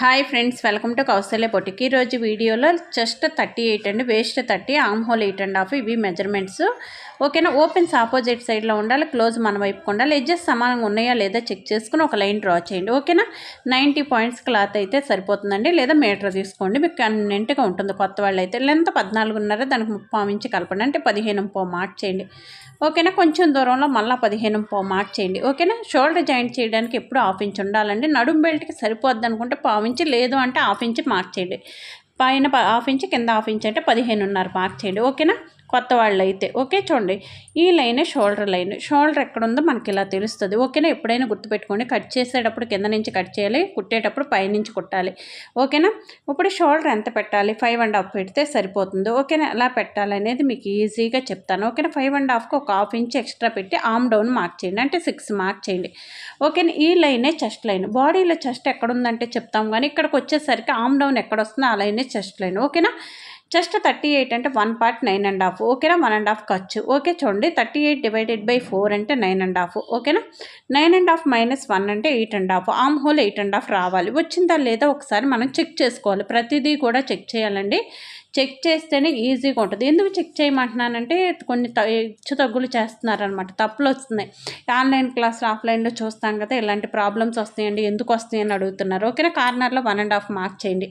Hi friends welcome to Kaushalya boutique ఈరోజు వీడియోలో just thirty eight అండి waist thirty arm hole eight and half ఇవి measurements ఓకేనా opens opposite సైడ్లో ఉండాలి క్లోజ్ మన వైపుకు ఉండాలి. ఎడ్జెస్ సమానంగా ఉన్నాయా లేదా చెక్ చేసుకుని ఒక లైన్ డ్రా చేయండి. ఓకేనా నైంటీ పాయింట్స్ క్లాత్ అయితే సరిపోతుందండి లేదా మీటర్ తీసుకోండి. మీకు కన్వీనెంట్గా ఉంటుంది కొత్త వాళ్ళు అయితే లెంత్ పద్నాలుగున్నర దానికి ముప్పై ఇంచి కలపండి అంటే పదిహేను ముప్పై మార్చేయండి ఓకేనా కొంచెం దూరంలో మళ్ళీ పదిహేను పో మార్క్ చేయండి. ఓకేనా షోల్డర్ జాయింట్ చేయడానికి ఎప్పుడు ఆఫ్ ఇంచ్ ఉండాలండి. నడుం బెల్ట్కి సరిపోద్ది అనుకుంటే పావు ఇంచ్ లేదు అంటే హాఫ్ ఇంచ్ మార్చేయండి పైన హాఫ్ ఇంచ్ కింద హాఫ్ ఇంచ్ అంటే పదిహేనున్నర మార్చేయండి ఓకేనా? కొత్త వాళ్ళు అయితే ఓకే చూడండి. ఈ లైన్ షోల్డర్ లైన్. షోల్డర్ ఎక్కడ ఉందో మనకి ఇలా తెలుస్తుంది. ఓకేనా? ఎప్పుడైనా గుర్తుపెట్టుకోండి. కట్ చేసేటప్పుడు కింద నుంచి కట్ చేయాలి. కుట్టేటప్పుడు పైనుంచి కుట్టాలి. ఓకేనా? ఇప్పుడు షోల్డర్ ఎంత పెట్టాలి? ఫైవ్ అండ్ హాఫ్ పెడితే సరిపోతుంది. ఓకేనా? ఎలా పెట్టాలి అనేది మీకు ఈజీగా చెప్తాను. ఓకేనా? ఫైవ్ అండ్ హాఫ్కి ఒక హాఫ్ ఇంచ్ ఎక్స్ట్రా పెట్టి ఆమ్ డౌన్ మార్క్ చేయండి. అంటే సిక్స్ మార్క్ చేయండి. ఓకేనా? ఈ లైనే చెస్ట్ లైన్. బాడీలో చెస్ట్ ఎక్కడ ఉందంటే చెప్తాం. కానీ ఇక్కడికి వచ్చేసరికి ఆమ్ డౌన్ ఎక్కడ వస్తుందో ఆ లైనే చెస్ట్ లైన్. ఓకేనా? జస్ట్ థర్టీ ఎయిట్ అంటే one part nine and half. ఓకేనా? వన్ అండ్ హాఫ్ ఖర్చు. ఓకే చూడండి. Thirty eight divided by four అంటే నైన్ అండ్ హాఫ్. ఓకేనా? Nine and half minus one అంటే eight and half. Arm hole eight and half రావాలి. వచ్చిందా లేదా ఒకసారి మనం చెక్ చేసుకోవాలి. ప్రతిదీ కూడా చెక్ చేయాలండి. చెక్ చేస్తేనే ఈజీగా ఉంటుంది. ఎందుకు చెక్ చేయమంటున్నానంటే కొన్ని హెచ్చు తగ్గులు చేస్తున్నారనమాట. తప్పులు వస్తున్నాయి. ఆన్లైన్ క్లాసులు ఆఫ్లైన్లో చూస్తాం కదా ఇలాంటి ప్రాబ్లమ్స్ వస్తాయండి ఎందుకు వస్తాయని అడుగుతున్నారు. ఓకేనా? కార్నర్లో వన్ అండ్ హాఫ్ మార్క్ చేయండి.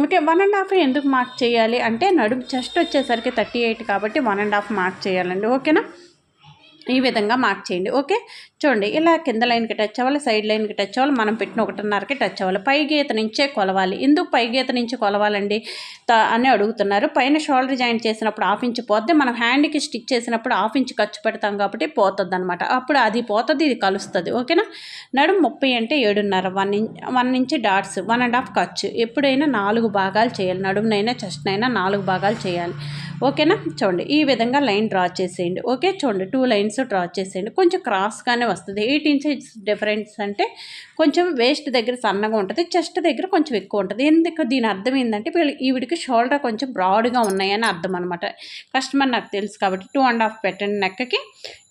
ఓకే వన్ అండ్ హాఫ్ ఎందుకు మార్క్ చేయాలి? అంటే నడుము జస్ట్ వచ్చేసరికి థర్టీ ఎయిట్ కాబట్టి వన్ అండ్ హాఫ్ మార్క్ చేయాలండి. ఓకేనా? ఈ విధంగా మార్క్ చేయండి. ఓకే చూడండి ఇలా కింద లైన్కి టచ్ అవ్వాలి సైడ్ లైన్కి టచ్ అవ్వాలి మనం పెట్టిన ఒకటిన్నరకి టచ్ అవ్వాలి. పై గీత నుంచే కొలవాలి. ఎందుకు పై గీత నుంచి కొలవాలండి? అని అడుగుతున్నారు. పైన షోల్డర్ జాయింట్ చేసినప్పుడు హాఫ్ ఇంచ్ పోతే మనం హ్యాండ్కి స్టిచ్ చేసినప్పుడు హాఫ్ ఇంచ్ ఖర్చు పెడతాం కాబట్టి పోతుంది అనమాట అప్పుడు అది పోతుంది ఇది కలుస్తుంది. ఓకేనా నడుము ముప్పై అంటే ఏడున్నర. One inch one inch dots one and half ఖర్చు. ఎప్పుడైనా నాలుగు భాగాలు చేయాలి. నడుమునైనా చెస్ట్నైనా నాలుగు భాగాలు చేయాలి. ఓకేనా? చూడండి ఈ విధంగా లైన్ డ్రా చేసేయండి. ఓకే చూడండి టూ లైన్స్ డ్రా చేసేయండి. కొంచెం క్రాస్గానే వస్తుంది. ఎయిట్ ఇంచెస్ డిఫరెన్స్ అంటే కొంచెం వేస్ట్ దగ్గర సన్నగా ఉంటుంది చెస్ట్ దగ్గర కొంచెం ఎక్కువ ఉంటుంది. ఎందుకు? దీని అర్థం ఏంటంటే వీళ్ళు ఈవిడికి షోల్డర్ కొంచెం బ్రాడ్గా ఉన్నాయని అర్థం అనమాట కస్టమర్ నాకు తెలుసు కాబట్టి టూ అండ్ హాఫ్ పెట్టండి నెక్కకి.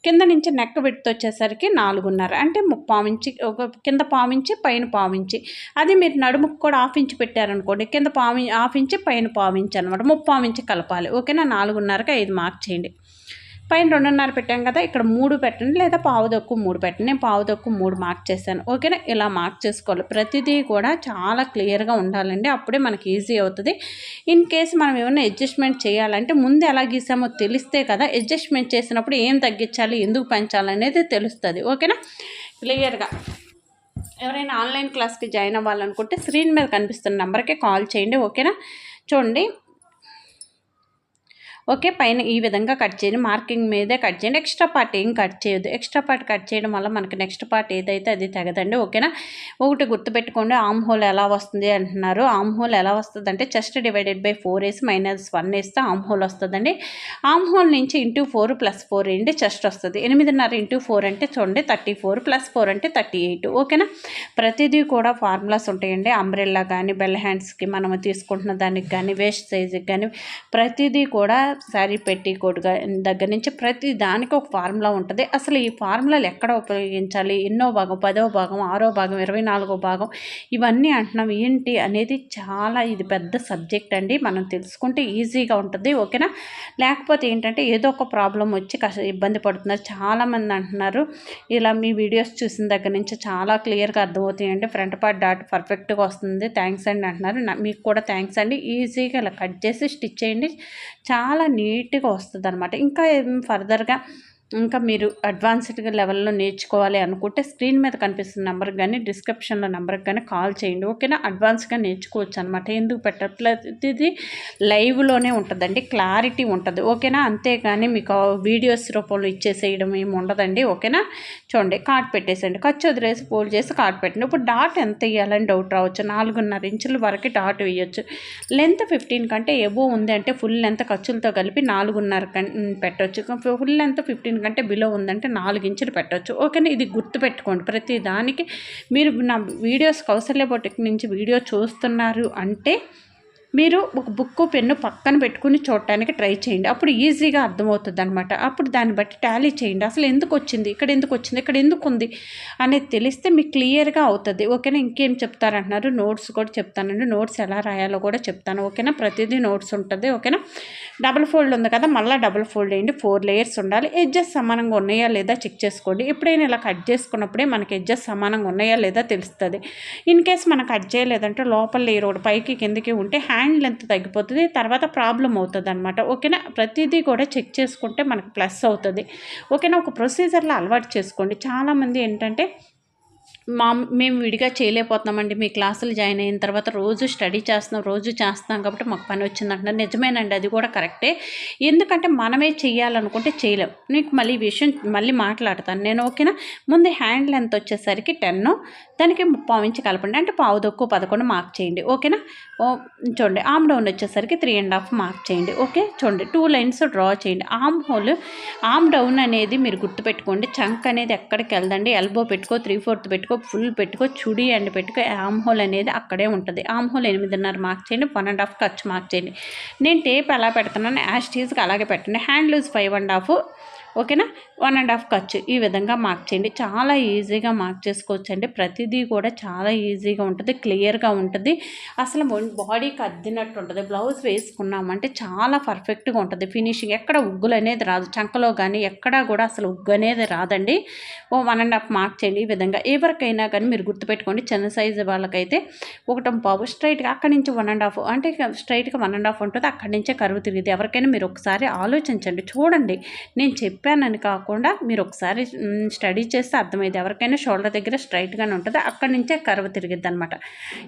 కింద నుంచి నెక్క విడత వచ్చేసరికి నాలుగున్నర. అంటే పావించి ఒక కింద పావించి పైన పావించి. అది మీరు నడుముకు కూడా హాఫ్ ఇంచ్ పెట్టారనుకోండి కింద పావి హాఫ్ ఇంచ్ పైన పావించి అనమాట ముప్పావించి కలపాలి. ఓకేనా? నాలుగున్నరకి ఐదు మార్క్ చేయండి. పైన రెండున్నర పెట్టాం కదా ఇక్కడ మూడు పెట్టండి లేదా పావు దక్కు మూడు పెట్టండి. నేను పావు దక్కు మూడు మార్క్ చేశాను. ఓకేనా? ఇలా మార్క్ చేసుకోవాలి. ప్రతిదీ కూడా చాలా క్లియర్గా ఉండాలండి. అప్పుడే మనకి ఈజీ అవుతుంది. ఇన్ కేసు మనం ఏమైనా అడ్జస్ట్మెంట్ చేయాలంటే ముందు ఎలా గీసామో తెలిస్తే కదా అడ్జస్ట్మెంట్ చేసినప్పుడు ఏం తగ్గించాలి ఎందుకు పెంచాలనేది తెలుస్తుంది. ఓకేనా? క్లియర్గా ఎవరైనా ఆన్లైన్ క్లాస్కి జాయిన్ అవ్వాలనుకుంటే స్క్రీన్ మీద కనిపిస్తున్న నెంబర్కే కాల్ చేయండి. ఓకేనా? చూడండి. ఓకే పైన ఈ విధంగా కట్ చేయండి. మార్కింగ్ మీదే కట్ చేయండి. ఎక్స్ట్రా పార్ట్ ఏం కట్ చేయొద్దు. ఎక్స్ట్రా పార్ట్ కట్ చేయడం వల్ల మనకి నెక్స్ట్ పార్ట్ ఏదైతే అది తెగదండి. ఓకేనా? ఒకటి గుర్తుపెట్టుకోండి. ఆమ్ హోల్ ఎలా వస్తుంది అంటున్నారు. ఆమ్ హోల్ ఎలా వస్తుంది అంటే చెస్ట్ డివైడెడ్ బై ఫోర్ వేసి మైనస్ వన్ వేస్తే ఆమ్ హోల్ వస్తుందండి. ఆమ్ హోల్ నుంచి ఇంటూ ఫోర్ ప్లస్ ఫోర్ ఏంటి? చెస్ట్ వస్తుంది. ఎనిమిదిన్నర ఇంటూ ఫోర్ అంటే చూడండి థర్టీ ఫోర్ ప్లస్ ఫోర్ అంటే థర్టీ ఎయిట్. ఓకేనా? ప్రతిదీ కూడా ఫార్ములాస్ ఉంటాయండి. అంబ్రెల్లా కానీ బెల్ హ్యాండ్స్కి మనం తీసుకుంటున్న దానికి కానీ వేస్ట్ సైజుకి కానీ ప్రతిదీ కూడా శారీ పెట్టి కోట్గా దగ్గర నుంచి ప్రతి దానికి ఒక ఫార్ములా ఉంటుంది. అసలు ఈ ఫార్ములాలు ఎక్కడ ఉపయోగించాలి? ఎన్నో భాగం పదో భాగం ఆరో భాగం ఇరవై నాలుగో భాగం ఇవన్నీ అంటున్నాం. ఏంటి అనేది చాలా ఇది పెద్ద సబ్జెక్ట్ అండి. మనం తెలుసుకుంటే ఈజీగా ఉంటుంది ఓకేనా? లేకపోతే ఏంటంటే ఏదో ఒక ప్రాబ్లం వచ్చి కష్ట ఇబ్బంది పడుతున్నారు. చాలామంది అంటున్నారు. ఇలా మీ వీడియోస్ చూసిన దగ్గర నుంచి చాలా క్లియర్గా అర్థమవుతాయండి. ఫ్రంట్ పార్ట్ డాట్ పర్ఫెక్ట్గా వస్తుంది. థ్యాంక్స్ అండి అంటున్నారు. మీకు కూడా థ్యాంక్స్ అండి. ఈజీగా ఇలా కట్ చేసి స్టిచ్ చేయండి. చాలా నీట్గా వస్తుంది అనమాట ఇంకా ఫర్దర్గా ఇంకా మీరు అడ్వాన్స్డ్ లెవెల్లో నేర్చుకోవాలి అనుకుంటే స్క్రీన్ మీద కనిపిస్తున్న నెంబర్కి కానీ డిస్క్రిప్షన్లో నెంబర్కి కానీ కాల్ చేయండి. ఓకేనా? అడ్వాన్స్గా నేర్చుకోవచ్చు అనమాట ఎందుకు పెట్టట్లేదు లైవ్లోనే ఉంటుందండి. క్లారిటీ ఉంటుంది. ఓకేనా? అంతేగాని మీకు వీడియోస్ రూపంలో ఇచ్చేసేయడం ఏమి ఉండదండి. ఓకేనా? చూడండి. కార్డ్ పెట్టేసండి ఖర్చు వదిలేసి పోల్ చేసి కార్డ్ పెట్టండి. ఇప్పుడు డాట్ ఎంత వేయాలని డౌట్ రావచ్చు. నాలుగున్నర ఇంచుల వరకు డాట్ వేయచ్చు. లెంత్ ఫిఫ్టీన్ కంటే ఎబో ఉంది అంటే ఫుల్ లెంత్ ఖర్చులతో కలిపి నాలుగున్నర పెట్టవచ్చు ఫుల్ లెంత్ ఫిఫ్టీన్ కంటే బిలో ఉందంటే నాలుగు ఇంచులు పెట్టవచ్చు ఓకేనా? ఇది గుర్తుపెట్టుకోండి ప్రతి దానికి మీరు నా వీడియోస్ కౌశల్య బొటిక్ నుంచి వీడియో చూస్తున్నారు అంటే మీరు ఒక బుక్ పెన్ను పక్కన పెట్టుకుని చూడటానికి ట్రై చేయండి. అప్పుడు ఈజీగా అర్థమవుతుంది అనమాట అప్పుడు దాన్ని బట్టి టాలీ చేయండి. అసలు ఎందుకు వచ్చింది? ఇక్కడ ఎందుకు వచ్చింది? ఇక్కడ ఎందుకు ఉంది? అనేది తెలిస్తే మీకు క్లియర్గా అవుతుంది. ఓకేనా? ఇంకేం చెప్తారంటున్నారు? నోట్స్ కూడా చెప్తానండి. నోట్స్ ఎలా రాయాలో కూడా చెప్తాను. ఓకేనా? ప్రతిదీ నోట్స్ ఉంటుంది. ఓకేనా? డబుల్ ఫోల్డ్ ఉంది కదా? మళ్ళీ డబుల్ ఫోల్డ్ వేయండి ఫోర్ లేయర్స్ ఉండాలి. ఎడ్జెస్ సమానంగా ఉన్నాయా లేదా చెక్ చేసుకోండి. ఎప్పుడైనా ఇలా కట్ చేసుకున్నప్పుడే మనకి ఎడ్జెస్ సమానంగా ఉన్నాయా లేదా తెలుస్తుంది. ఇన్ కేస్ మనం కట్ చేయలేదంటే లోపల లేయర్ ఒకటి పైకి కిందకి ఉంటే హ్యాండ్ లెంత్ తగ్గిపోతుంది తర్వాత ప్రాబ్లం అవుతుంది అనమాట ఓకేనా? ప్రతిదీ కూడా చెక్ చేసుకుంటే మనకు ప్లస్ అవుతుంది. ఓకేనా? ఒక ప్రొసీజర్లో అలవాటు చేసుకోండి. చాలామంది ఏంటంటే మా మేము విడిగా చేయలేకపోతున్నామండి. మీ క్లాసులు జాయిన్ అయిన తర్వాత రోజు స్టడీ చేస్తున్నాం రోజు చేస్తున్నాం కాబట్టి మాకు పని వచ్చిందంటున్నారు. నిజమేనండి అది కూడా కరెక్టే. ఎందుకంటే మనమే చేయాలనుకుంటే చేయలేం. నీకు మళ్ళీ ఈ విషయం మళ్ళీ మాట్లాడతాను. నేను ఓకేనా? ముందు హ్యాండ్ లెంత్ వచ్చేసరికి టెన్ దానికి పావు ఇంచు కలపండి. అంటే పావు దొక్కు పదకొండు మార్క్ చేయండి. ఓకేనా? ఓ చూడండి ఆమ్ డౌన్ వచ్చేసరికి త్రీ అండ్ హాఫ్ మార్క్ చేయండి. ఓకే? చూడండి టూ లైన్స్ డ్రా చేయండి. ఆమ్ హోల్ ఆమ్ డౌన్ అనేది మీరు గుర్తుపెట్టుకోండి. చంక్ అనేది ఎక్కడికి వెళ్దండి? ఎల్బో పెట్టుకో త్రీ ఫోర్త్ పెట్టుకో ఫుల్ పెట్టుకో చుడి అండ్ పెట్టుకో ఆమ్ హోల్ అనేది అక్కడే ఉంటుంది. ఆమ్ హోల్ ఎనిమిదిన్నర మార్క్ చేయండి వన్ అండ్ హాఫ్ ఖర్చు మార్క్ చేయండి. నేను టేప్ ఎలా పెడుతున్నాను యాష్ టీజ్కి అలాగే పెట్టండి. Hand loose five and half ఓకేనా వన్ అండ్ హాఫ్ ఖర్చు. ఈ విధంగా మార్క్ చేయండి. చాలా ఈజీగా మార్క్ చేసుకోవచ్చండి. ప్రతిదీ కూడా చాలా ఈజీగా ఉంటుంది క్లియర్గా ఉంటుంది. అసలు బాడీకి అద్దినట్టు ఉంటుంది. బ్లౌజ్ వేసుకున్నామంటే చాలా పర్ఫెక్ట్గా ఉంటుంది. ఫినిషింగ్ ఎక్కడ ఉగ్గులు అనేది రాదు. చంకలో కానీ ఎక్కడా కూడా అసలు ఉగ్గు అనేది రాదండి. ఓ వన్ అండ్ హాఫ్ మార్క్ చేయండి ఈ విధంగా. ఎవరికైనా కానీ మీరు గుర్తుపెట్టుకోండి. చిన్న సైజు వాళ్ళకైతే ఒకటం పావు స్ట్రైట్గా అక్కడి నుంచి వన్ అండ్ హాఫ్ అంటే స్ట్రైట్గా వన్ అండ్ హాఫ్ ఉంటుంది. అక్కడి నుంచే కరువు తిరిగింది ఎవరికైనా మీరు ఒకసారి ఆలోచించండి. చూడండి. నేను చెప్పానని కాకుండా కాకుండా మీరు ఒకసారి స్టడీ చేస్తే అర్థమైంది ఎవరికైనా షోల్డర్ దగ్గర స్ట్రైట్గానే ఉంటుంది. అక్కడి నుంచే కరువు తిరిగిద్ది అనమాట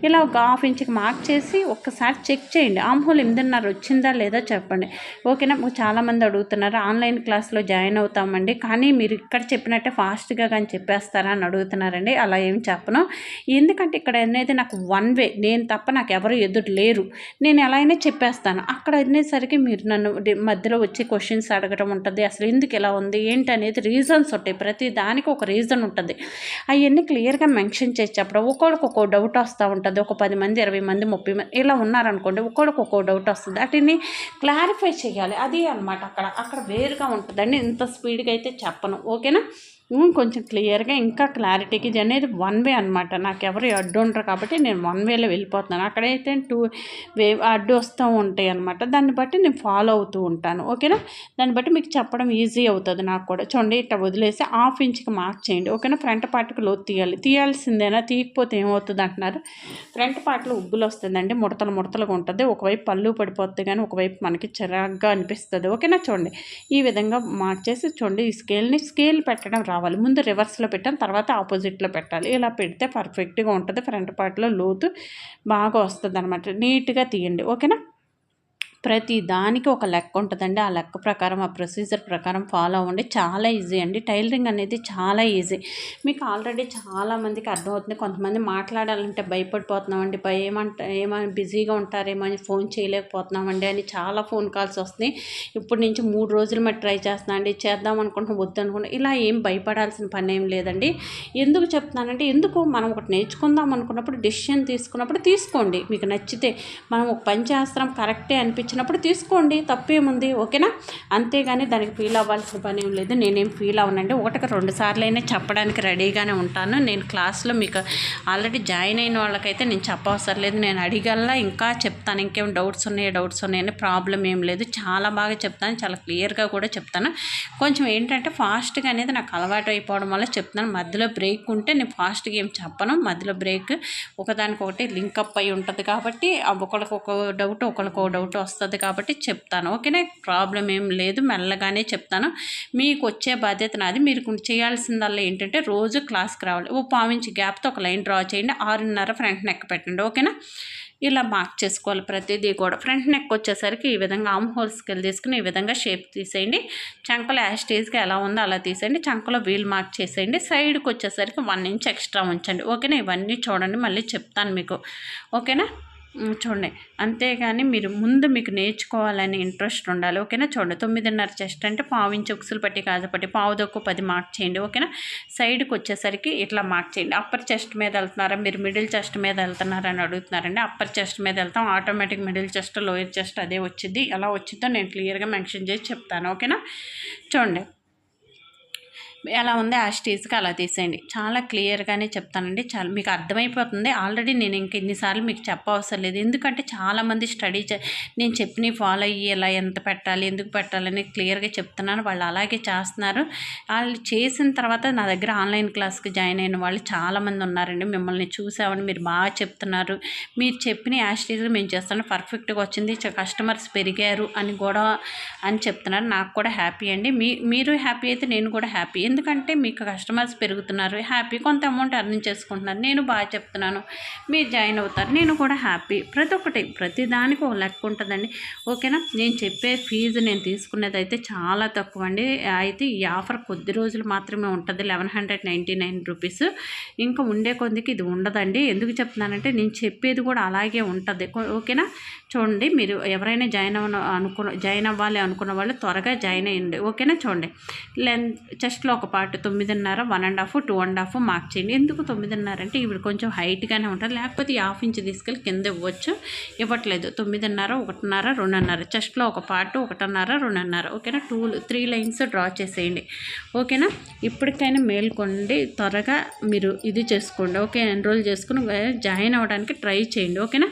ఇలా ఒక హాఫ్ ఇంచ్కి మార్క్ చేసి ఒక్కసారి చెక్ చేయండి. ఆమ్హోల్ ఎనిమిదిన్నర వచ్చిందా లేదా చెప్పండి. ఓకేనా? చాలామంది అడుగుతున్నారు. ఆన్లైన్ క్లాస్లో జాయిన్ అవుతామండి. కానీ మీరు ఇక్కడ చెప్పినట్టే ఫాస్ట్గా కానీ చెప్పేస్తారా అని అడుగుతున్నారండి. అలా ఏం చెప్పను. ఎందుకంటే ఇక్కడ అనేది నాకు వన్ వే. నేను తప్ప నాకు ఎవరు ఎదురు లేరు. నేను ఎలా అయినా చెప్పేస్తాను. అక్కడ అనేసరికి మీరు నన్ను మధ్యలో వచ్చి క్వశ్చన్స్ అడగడం ఉంటుంది. అసలు ఎందుకు ఇలా ఉంది? ఏంటి అనేది రీజన్స్ ఉంటాయి. ప్రతి దానికి ఒక రీజన్ ఉంటుంది. అవన్నీ క్లియర్గా మెన్షన్ చేసేటప్పుడు చెప్పడం ఒక్కో డౌట్ వస్తూ ఉంటుంది. ఒక పది మంది ఇరవై మంది ముప్పై మంది ఇలా ఉన్నారనుకోండి ఒక్కొక్కరికి ఒక్కో డౌట్ వస్తుంది. వాటిని క్లారిఫై చేయాలి. అది అనమాట అక్కడ. అక్కడ వేరుగా ఉంటుందండి ఇంత స్పీడ్గా అయితే చెప్పను. ఓకేనా కొంచెం క్లియర్గా ఇంకా క్లారిటీకి ఇది అనేది వన్ వే అనమాట నాకు ఎవరు అడ్డు ఉండరు కాబట్టి నేను వన్ వేలో వెళ్ళిపోతున్నాను. అక్కడైతే టూ వే అడ్డు వస్తూ ఉంటాయి అనమాట దాన్ని బట్టి నేను ఫాలో అవుతూ ఉంటాను. ఓకేనా? దాన్ని బట్టి మీకు చెప్పడం ఈజీ అవుతుంది నాకు కూడా. చూడండి ఇట్లా వదిలేసి హాఫ్ ఇంచ్కి మార్క్ చేయండి. ఓకేనా? ఫ్రంట్ పార్ట్కి లోతు తీయాలి. తీయాల్సిందేనా? తీయకపోతే ఏమవుతుంది అంటున్నారు? ఫ్రంట్ పార్ట్లో ఉబ్బులు వస్తుందండి ముడతలు ముడతలుగా ఉంటుంది. ఒకవైపు పళ్ళు పడిపోతుంది కానీ ఒకవైపు మనకి చిరాగ్గా అనిపిస్తుంది. ఓకేనా? చూడండి ఈ విధంగా మార్క్ చేసి చూడండి ఈ స్కేల్ని స్కేల్ పెట్టడం రావాలి. ముందు రివర్స్లో పెట్టాం తర్వాత ఆపోజిట్లో పెట్టాలి. ఇలా పెడితే పర్ఫెక్ట్గా ఉంటుంది. ఫ్రంట్ పార్ట్లో లోతు బాగా వస్తుంది అనమాట నీట్గా తీయండి. ఓకేనా? ప్రతి దానికి ఒక లెక్క ఉంటుందండి. ఆ లెక్క ప్రకారం ఆ ప్రొసీజర్ ప్రకారం ఫాలో అవ్వండి. చాలా ఈజీ అండి. టైలరింగ్ అనేది చాలా ఈజీ. మీకు ఆల్రెడీ చాలామందికి అర్థమవుతుంది. కొంతమంది మాట్లాడాలంటే భయపడిపోతున్నామండి. భయ ఏమంట ఏమని బిజీగా ఉంటారేమో అని ఫోన్ చేయలేకపోతున్నామండి అని చాలా ఫోన్ కాల్స్ వస్తున్నాయి. ఇప్పటి నుంచి మూడు రోజులు మరి ట్రై చేస్తున్నా అండి. చేద్దాం అనుకుంటున్నాం వద్దు అనుకుంటున్నాం. ఇలా ఏం భయపడాల్సిన పని ఏం లేదండి. ఎందుకు చెప్తున్నానంటే ఎందుకు మనం ఒకటి నేర్చుకుందాం అనుకున్నప్పుడు డెసిషన్ తీసుకున్నప్పుడు తీసుకోండి. మీకు నచ్చితే మనం ఒక పని చేస్తాం కరెక్టే వచ్చినప్పుడు తీసుకోండి తప్పేముంది ఓకేనా? అంతేగాని దానికి ఫీల్ అవ్వాల్సిన పని ఏం లేదు. నేనేం ఫీల్ అవ్వనండి. ఒకటికి రెండు సార్లు అయినా చెప్పడానికి రెడీగానే ఉంటాను. నేను క్లాస్లో మీకు ఆల్రెడీ జాయిన్ అయిన వాళ్ళకైతే నేను చెప్పవసరం లేదు. నేను అడిగల్లా ఇంకా చెప్తాను. ఇంకేం డౌట్స్ ఉన్నాయి డౌట్స్ ఉన్నాయని ప్రాబ్లం ఏం లేదు. చాలా బాగా చెప్తాను. చాలా క్లియర్గా కూడా చెప్తాను. కొంచెం ఏంటంటే ఫాస్ట్గా అనేది నాకు అలవాటు అయిపోవడం వల్ల చెప్తాను మధ్యలో బ్రేక్ ఉంటే నేను ఫాస్ట్గా ఏం చెప్పను. మధ్యలో బ్రేక్ ఒకదానికొకటి లింక్ అప్ అయి ఉంటుంది కాబట్టి ఆ ఒకరికి ఒక డౌట్ ఒకరికి ఒక డౌట్ వస్తుంది. వస్తుంది కాబట్టి చెప్తాను. ఓకేనా? ప్రాబ్లం ఏం లేదు. మెల్లగానే చెప్తాను. మీకు వచ్చే బాధ్యత నాది. మీరు చేయాల్సిందల్లా ఏంటంటే రోజు క్లాస్కి రావాలి. ఓ పావించి గ్యాప్తో ఒక లైన్ డ్రా చేయండి. ఆరున్నర ఫ్రంట్ నెక్ పెట్టండి. ఓకేనా? ఇలా మార్క్ చేసుకోవాలి ప్రతిదీ కూడా. ఫ్రంట్ నెక్ వచ్చేసరికి ఈ విధంగా ఆమ్ హోల్ స్కెల్ తీసుకుని ఈ విధంగా షేప్ తీసేయండి. చంకలో యాస్టేజ్గా ఎలా ఉందో అలా తీసేయండి. చంకలో వీల్ మార్క్ చేసేయండి. సైడ్కి వచ్చేసరికి వన్ ఇంచ్ ఎక్స్ట్రా ఉంచండి. ఓకేనా? ఇవన్నీ చూడండి. మళ్ళీ చెప్తాను మీకు. ఓకేనా? చూడండి. అంతేగాని మీరు ముందు మీకు నేర్చుకోవాలని ఇంట్రెస్ట్ ఉండాలి ఓకేనా? చూడండి. తొమ్మిదిన్నర చెస్ట్ అంటే పావు ఇంచు ఉక్సులు పట్టి కాజపట్టి పావు దొక్కు పది మార్క్ చేయండి ఓకేనా? సైడ్కి వచ్చేసరికి ఇట్లా మార్క్ చేయండి. అప్పర్ చెస్ట్ మీద వెళ్తున్నారా? మీరు మిడిల్ చెస్ట్ మీద వెళ్తున్నారని అడుగుతున్నారండి. అప్పర్ చెస్ట్ మీద వెళ్తాం. Automatic middle chest lower chest అదే వచ్చింది ఎలా వచ్చిందో నేను క్లియర్గా మెన్షన్ చేసి చెప్తాను ఓకేనా? చూడండి. ఎలా ఉంది ఆ స్టేజ్కి అలా తీసేయండి. చాలా క్లియర్గానే చెప్తానండి. చాలా మీకు అర్థమైపోతుంది. ఆల్రెడీ నేను ఇంక ఇన్నిసార్లు మీకు చెప్పవసరం లేదు. ఎందుకంటే చాలామంది స్టడీ చే నేను చెప్పిన ఫాలో అయ్యి ఎలా ఎంత పెట్టాలి ఎందుకు పెట్టాలని క్లియర్గా చెప్తున్నాను వాళ్ళు అలాగే చేస్తున్నారు. వాళ్ళు చేసిన తర్వాత నా దగ్గర ఆన్లైన్ క్లాస్కి జాయిన్ అయిన వాళ్ళు చాలామంది ఉన్నారండి. మిమ్మల్ని చూసామని మీరు బాగా చెప్తున్నారు. మీరు చెప్పిన యాస్టీజ్గా మేము చేస్తాను పర్ఫెక్ట్గా వచ్చింది. కస్టమర్స్ పెరిగారు అని కూడా అని చెప్తున్నారు. నాకు కూడా హ్యాపీ అండి. మీ మీరు హ్యాపీ అయితే నేను కూడా హ్యాపీ. ఎందుకంటే మీకు కస్టమర్స్ పెరుగుతున్నారు హ్యాపీ కొంత అమౌంట్ అర్నింగ్ చేసుకుంటున్నారు. నేను బాగా చెప్తున్నాను. మీరు జాయిన్ అవుతారు. నేను కూడా హ్యాపీ. ప్రతి ఒక్కటి ప్రతి దానికి ఒక లెక్క ఉంటుందండి. ఓకేనా? నేను చెప్పే ఫీజు నేను తీసుకునేది అయితే చాలా తక్కువ అండి అయితే ఈ ఆఫర్ కొద్ది రోజులు మాత్రమే ఉంటుంది. Eleven hundred ninety nine rupees. ఇంకా ఉండే కొద్దికి ఇది ఉండదండి. ఎందుకు చెప్తున్నానంటే నేను చెప్పేది కూడా అలాగే ఉంటుంది. ఓకేనా? చూడండి. మీరు ఎవరైనా జాయిన్ అవ్వ అనుకున్న జాయిన్ అవ్వాలి అనుకున్న వాళ్ళు త్వరగా జాయిన్ అయ్యండి. ఓకేనా? చూడండి. లెంత్ చెస్ట్లో ఒక పార్ట్ తొమ్మిదిన్నర one and half two and half mark చేయండి. ఎందుకు తొమ్మిదిన్నర అంటే ఇవి కొంచెం హైట్గానే ఉంటుంది. లేకపోతే ఈ హాఫ్ ఇంచ్ తీసుకెళ్ళి కింద ఇవ్వచ్చు. ఇవ్వట్లేదు. తొమ్మిదిన్నర ఒకటిన్నర రెండున్నర. చెస్ట్లో ఒక పార్ట్ ఒకటిన్నర రెండున్నర. ఓకేనా? టూ త్రీ లైన్స్ డ్రా చేసేయండి. ఓకేనా? ఇప్పటికైనా మేల్కొండి. త్వరగా మీరు ఇది చేసుకోండి. ఓకే? ఎన్రోల్ చేసుకుని జాయిన్ అవ్వడానికి ట్రై చేయండి. ఓకేనా?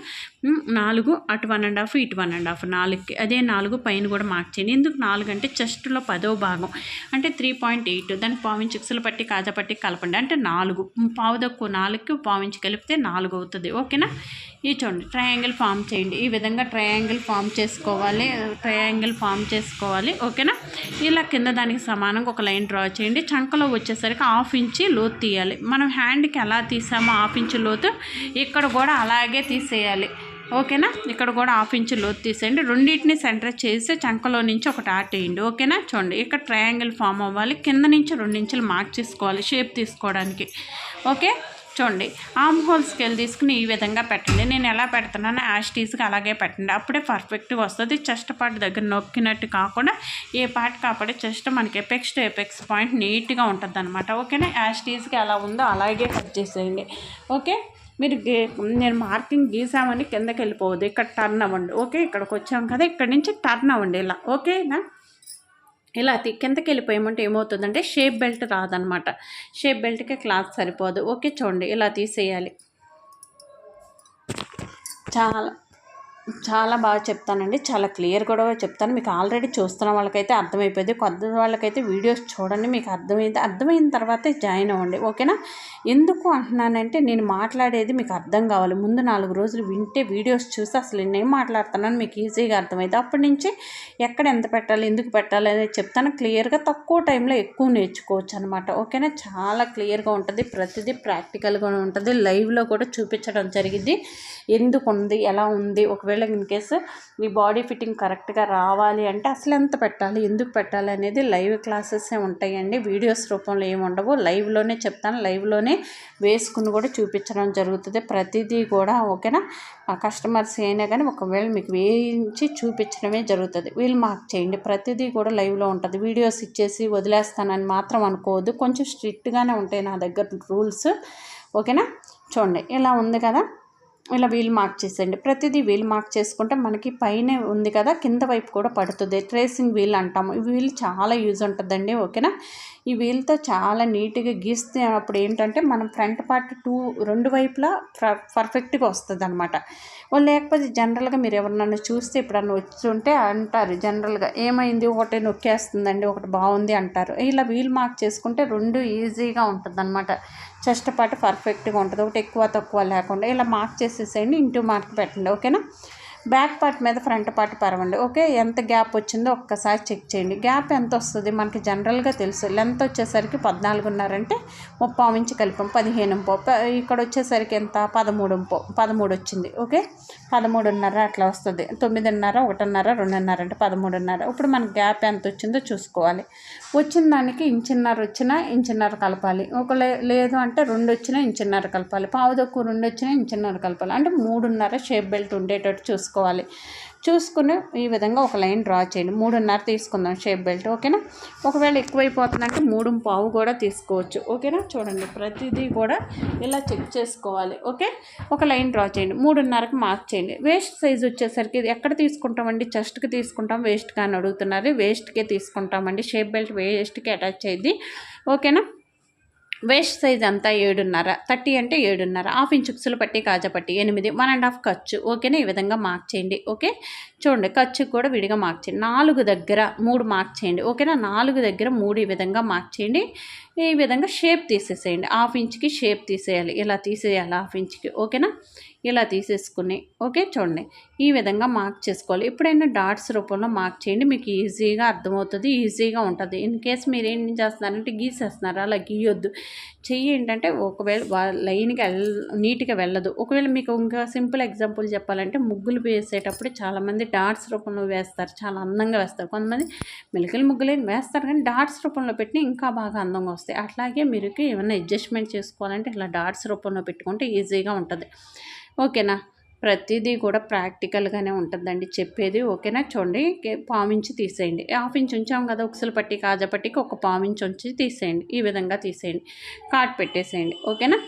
నాలుగు అటు వన్ అండ్ హాఫ్ ఇటు వన్ అండ్ హాఫ్ నాలుగుకి అదే నాలుగు పైన కూడా మార్క్ చేయండి. ఎందుకు? నాలుగు అంటే చెస్ట్లో పదో భాగం. అంటే త్రీ పాయింట్ ఎయిట్ దానికి పావించి ఉక్సులు పట్టి కాజా పట్టి కలపండి. అంటే నాలుగు. పావు తక్కువ నాలుగుకి పావించి కలిపితే నాలుగు అవుతుంది. ఓకేనా? ఈ చూడండి. ట్రయాంగిల్ ఫామ్ చేయండి. ఈ విధంగా ట్రయాంగిల్ ఫామ్ చేసుకోవాలి. ట్రయాంగిల్ ఫామ్ చేసుకోవాలి. ఓకేనా? ఇలా కింద దానికి సమానంగా ఒక లైన్ డ్రా చేయండి. చంకలో వచ్చేసరికి హాఫ్ ఇంచి లోతు తీయాలి. మనం హ్యాండ్కి ఎలా తీసామో హాఫ్ ఇంచు లోతు ఇక్కడ కూడా అలాగే తీసేయాలి. ఓకేనా? ఇక్కడ కూడా హాఫ్ ఇంచ్ లోతు తీసేయండి. రెండింటిని సెంటర్ చేసి చంకలో నుంచి ఒకటి ఆట్ వేయండి ఓకేనా? చూడండి. ఇక్కడ ట్రయాంగిల్ ఫామ్ అవ్వాలి. కింద నుంచి రెండు ఇంచులు మార్క్ చేసుకోవాలి. షేప్ తీసుకోవడానికి. ఓకే? చూడండి. ఆమ్ హోల్ స్కేల్ తీసుకుని ఈ విధంగా పెట్టండి. నేను ఎలా పెడుతున్నానో యాస్టీస్గా అలాగే పెట్టండి. అప్పుడే పర్ఫెక్ట్గా వస్తుంది. చెస్ట్ పార్ట్ దగ్గర నొక్కినట్టు కాకుండా ఏ పార్ట్ కాపాడే చెస్ట్ మనకి ఎపెక్స్ టు ఎపెక్స్ పాయింట్ నీట్గా ఉంటుంది అనమాట ఓకేనా యాస్టీస్గా ఎలా ఉందో అలాగే కట్ చేసేయండి. ఓకే? మీరు గే నేను మార్కింగ్ గీసామని కిందకి వెళ్ళిపోవద్దు ఇక్కడ టర్న్ అవ్వండి. ఓకే? ఇక్కడికి వచ్చాం కదా? ఇక్కడ నుంచి టర్న్ అవ్వండి ఇలా. ఓకేనా? ఇలా కిందకి వెళ్ళిపోయామంటే ఏమవుతుందంటే షేప్ బెల్ట్ రాదనమాట. షేప్ బెల్ట్కి క్లాత్ సరిపోదు. ఓకే? చూడండి. ఇలా తీసేయాలి. చాలా చాలా బాగా చెప్తానండి. చాలా క్లియర్ కూడా చెప్తాను. మీకు ఆల్రెడీ చూస్తున్న వాళ్ళకైతే అర్థమైపోయింది. కొత్త వాళ్ళకైతే వీడియోస్ చూడండి. మీకు అర్థమైంది. అర్థమైన తర్వాతే జాయిన్ అవ్వండి. ఓకేనా? ఎందుకు అంటున్నానంటే నేను మాట్లాడేది మీకు అర్థం కావాలి. ముందు నాలుగు రోజులు వింటే వీడియోస్ చూసి అసలు నేను మాట్లాడుతున్నాను మీకు ఈజీగా అర్థమైంది అప్పటి నుంచి ఎక్కడ ఎంత పెట్టాలి ఎందుకు పెట్టాలి అనేది చెప్తాను. క్లియర్గా తక్కువ టైంలో ఎక్కువ నేర్చుకోవచ్చు అనమాట ఓకేనా? చాలా క్లియర్గా ఉంటుంది. ప్రతిదీ ప్రాక్టికల్గా ఉంటుంది. లైవ్లో కూడా చూపించడం జరిగింది. ఎందుకు ఉంది? ఎలా ఉంది? ఒకవేళ ఇన్ కేసు మీ బాడీ ఫిట్టింగ్ కరెక్ట్గా రావాలి అంటే అసలు ఎంత పెట్టాలి ఎందుకు పెట్టాలి అనేది లైవ్ క్లాసెసే ఉంటాయండి. వీడియోస్ రూపంలో ఏమి ఉండవు. లైవ్లోనే చెప్తాను. లైవ్లోనే వేసుకుని కూడా చూపించడం జరుగుతుంది. ప్రతిదీ కూడా ఓకేనా? కస్టమర్స్ అయినా కానీ ఒకవేళ మీకు వేయించి చూపించడమే జరుగుతుంది. వీళ్ళు మార్క్ చేయండి. ప్రతిదీ కూడా లైవ్లో ఉంటుంది. వీడియోస్ ఇచ్చేసి వదిలేస్తానని మాత్రం అనుకోవద్దు. కొంచెం స్ట్రిక్ట్గానే ఉంటాయి నా దగ్గర రూల్స్ ఓకేనా? చూడండి. ఇలా ఉంది కదా. ఇలా వీల్ మార్క్ చేసేయండి. ప్రతిదీ వీల్ మార్క్ చేసుకుంటే మనకి పైన ఉంది కదా కింద వైపు కూడా పడుతుంది. ట్రేసింగ్ వీల్ అంటాము. ఈ వీల్ చాలా యూజ్ ఉంటుందండి ఓకేనా? ఈ వీల్తో చాలా నీట్గా గీస్తే అప్పుడు ఏంటంటే మనం ఫ్రంట్ పార్ట్ టూ రెండు వైపులా పర్ఫెక్ట్గా వస్తుంది అనమాట లేకపోతే జనరల్గా మీరు ఎవరినన్నా చూస్తే ఎప్పుడన్నా వచ్చుంటే అంటారు జనరల్గా ఏమైంది? ఒకటి నొక్కేస్తుందండి ఒకటి బాగుంది అంటారు. ఇలా వీల్ మార్క్ చేసుకుంటే రెండు ఈజీగా ఉంటుంది అనమాట చెస్ట్ పార్ట్ పర్ఫెక్ట్గా ఉంటుంది. ఒకటి ఎక్కువ తక్కువ లేకుండా ఇలా మార్క్ చేసేసేయండి. ఇంటూ మార్క్ పెట్టండి. ఓకేనా? బ్యాక్ పార్ట్ మీద ఫ్రంట్ పార్ట్ పరవండి. ఓకే? ఎంత గ్యాప్ వచ్చిందో ఒక్కసారి చెక్ చేయండి. గ్యాప్ ఎంత వస్తుంది? మనకి జనరల్గా తెలుసు. లెంత్ వచ్చేసరికి పద్నాలుగున్నర అంటే ముప్పావు ఇంచు కలిపాం పదిహేను ఇంపో. ఇక్కడ వచ్చేసరికి ఎంత? పదమూడు ఇంపో పదమూడు వచ్చింది. ఓకే? పదమూడున్నర అట్లా వస్తుంది. తొమ్మిదిన్నర ఒకటిన్నర రెండున్నర అంటే పదమూడున్నర. ఇప్పుడు మన గ్యాప్ ఎంత వచ్చిందో చూసుకోవాలి. వచ్చిన దానికి ఇంచున్నర వచ్చినా ఇంచున్నర కలపాలి. ఒక లేదు అంటే రెండు వచ్చినా ఇంచున్నర కలపాలి. పావు తక్కువ రెండు వచ్చినా ఇంచున్నర కలపాలి. అంటే మూడున్నర షేప్ బెల్ట్ ఉండేటట్టు చూసుకోవాలి. చూసుకుని ఈ విధంగా ఒక లైన్ డ్రా చేయండి. మూడున్నర తీసుకుందాం షేప్ బెల్ట్ ఓకేనా? ఒకవేళ ఎక్కువైపోతుందంటే మూడు పావు కూడా తీసుకోవచ్చు ఓకేనా? చూడండి ప్రతిదీ కూడా ఇలా చెక్ చేసుకోవాలి ఓకే? ఒక లైన్ డ్రా చేయండి. మూడున్నరకు మార్క్ చేయండి. వేస్ట్ సైజ్ వచ్చేసరికి ఇది ఎక్కడ తీసుకుంటామండి? చెస్ట్కి తీసుకుంటాం వేస్ట్గా అని అడుగుతున్నారు. వేస్ట్కే తీసుకుంటామండి. షేప్ బెల్ట్ వేస్ట్కి అటాచ్ అయ్యింది ఓకేనా? వేస్ట్ సైజ్ అంతా ఏడున్నర థర్టీ అంటే ఏడున్నర. హాఫ్ ఇంచ్ ఉక్సులు పట్టి కాజా పట్టి ఎనిమిది వన్ అండ్ హాఫ్ ఖర్చు. ఓకేనా? ఈ విధంగా మార్క్ చేయండి. ఓకే? చూడండి ఖర్చు కూడా విడిగా మార్క్ చేయండి. నాలుగు దగ్గర మూడు మార్క్ చేయండి. ఓకేనా? నాలుగు దగ్గర మూడు ఈ విధంగా మార్క్ చేయండి. ఈ విధంగా షేప్ తీసేసేయండి. హాఫ్ ఇంచ్కి షేప్ తీసేయాలి. ఇలా తీసేయాలి హాఫ్ ఇంచ్కి. ఓకేనా? ఇలా తీసేసుకుని. ఓకే? చూడండి. ఈ విధంగా మార్క్ చేసుకోవాలి. ఎప్పుడైనా డాట్స్ రూపంలో మార్క్ చేయండి. మీకు ఈజీగా అర్థమవుతుంది. ఈజీగా ఉంటుంది. ఇన్ కేస్ మీరు ఏం చేస్తున్నారంటే గీసేస్తున్నారు? అలా గీయొద్దు. చెయ్యి ఏంటంటే ఒకవేళ లైన్గా వెళ్ నీట్గా వెళ్ళదు. ఒకవేళ మీకు ఇంకా సింపుల్ ఎగ్జాంపుల్ చెప్పాలంటే ముగ్గులు వేసేటప్పుడు చాలామంది డాట్స్ రూపంలో వేస్తారు. చాలా అందంగా వేస్తారు. కొంతమంది మెలికల ముగ్గులు వేస్తారు. కానీ డాట్స్ రూపంలో పెట్టిన ఇంకా బాగా అందంగా వస్తాయి. అట్లాగే మీరు ఏమైనా అడ్జస్ట్మెంట్ చేసుకోవాలంటే ఇలా డాట్స్ రూపంలో పెట్టుకుంటే ఈజీగా ఉంటుంది. ఓకేనా? ప్రతిదీ కూడా ప్రాక్టికల్గానే ఉంటుందండి. చెప్పేది ఓకేనా? చూడండి. పావించి తీసేయండి. హాఫ్ ఇంచ్ ఉంచాం కదా ఉక్సులు పట్టి కాజా పట్టికి ఒక పావించి ఉంచి తీసేయండి. ఈ విధంగా తీసేయండి. కాట్ పెట్టేసేయండి. ఓకేనా?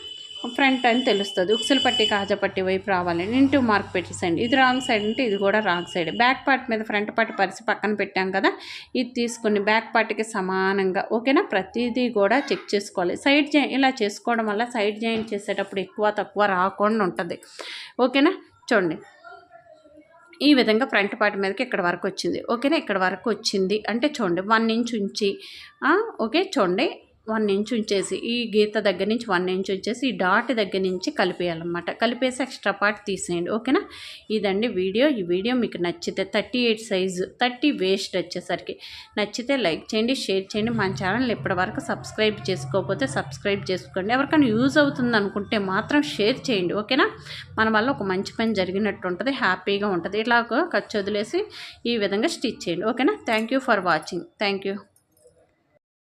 ఫ్రంట్ అని తెలుస్తుంది. ఉక్సులు పట్టి కాజా పట్టి వైపు రావాలని ఇంటూ మార్క్ పెట్టేసేయండి. ఇది రాంగ్ సైడ్ అంటే ఇది కూడా రాంగ్ సైడ్. బ్యాక్ పార్ట్ మీద ఫ్రంట్ పార్ట్ పరిచి పక్కన పెట్టాం కదా ఇది తీసుకుని బ్యాక్ పార్ట్కి సమానంగా ఓకేనా? ప్రతిదీ కూడా చెక్ చేసుకోవాలి. సైడ్ జాయిన్ ఇలా చేసుకోవడం వల్ల సైడ్ జాయింట్ చేసేటప్పుడు ఎక్కువ తక్కువ రాకుండా ఉంటుంది. ఓకేనా? చూడండి. ఈ విధంగా ఫ్రంట్ పార్ట్ మీదకి ఇక్కడ వరకు వచ్చింది. ఓకేనా? ఇక్కడ వరకు వచ్చింది. అంటే చూడండి వన్ ఇంచ్ ఉంచి ఓకే? చూడండి వన్ ఇంచ్ ఉంచేసి ఈ గీత దగ్గర నుంచి వన్ ఇంచ్ ఉంచేసి ఈ డాట్ దగ్గర నుంచి కలిపేయాలన్నమాట. కలిపేసి ఎక్స్ట్రా పార్ట్ తీసేయండి ఓకేనా? ఇదండి వీడియో. ఈ వీడియో మీకు నచ్చితే thirty eight size thirty waist వచ్చేసరికి. నచ్చితే లైక్ చేయండి షేర్ చేయండి. మన ఛానల్ ఇప్పటివరకు సబ్స్క్రైబ్ చేసుకోకపోతే సబ్స్క్రైబ్ చేసుకోండి. ఎవరికైనా యూజ్ అవుతుంది అనుకుంటే మాత్రం షేర్ చేయండి ఓకేనా? మన వల్ల ఒక మంచి పని జరిగినట్టు ఉంటుంది హ్యాపీగా ఉంటుంది. ఇలాగ ఖర్చు వదిలేసి ఈ విధంగా స్టిచ్ చేయండి ఓకేనా? Thank for watching. థ్యాంక్